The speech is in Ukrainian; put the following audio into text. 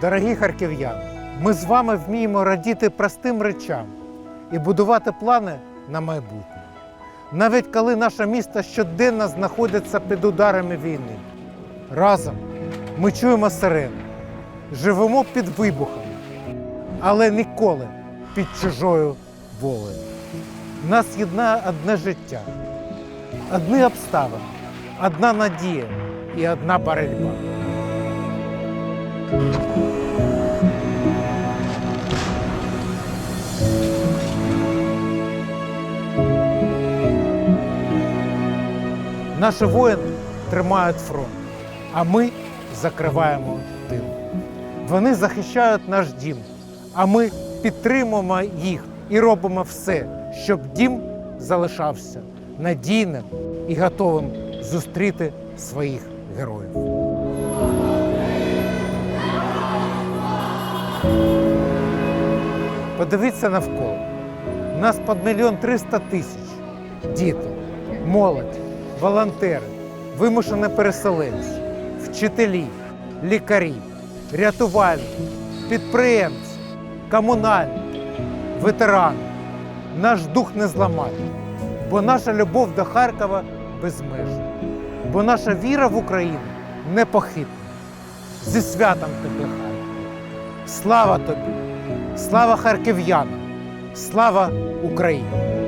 Дорогі харків'яни, ми з вами вміємо радіти простим речам і будувати плани на майбутнє. Навіть коли наше місто щоденно знаходиться під ударами війни. Разом ми чуємо сирени, живемо під вибухами, але ніколи під чужою волею. Нас єднає одне життя, одні обставини, одна надія і одна боротьба. Наші воїни тримають фронт, а ми закриваємо тил. Вони захищають наш дім, а ми підтримуємо їх і робимо все, щоб дім залишався надійним і готовим зустріти своїх героїв. Подивіться навколо. Нас під мільйон триста тисяч. Діти, молодь, волонтери, вимушені переселенці, вчителі, лікарі, рятувальники, підприємці, комунальники, ветерани. Наш дух не зламати, бо наша любов до Харкова безмежна, бо наша віра в Україну непохитна. Зі святом тебе, Харків! Слава тобі! Слава харків'янам! Слава Україні!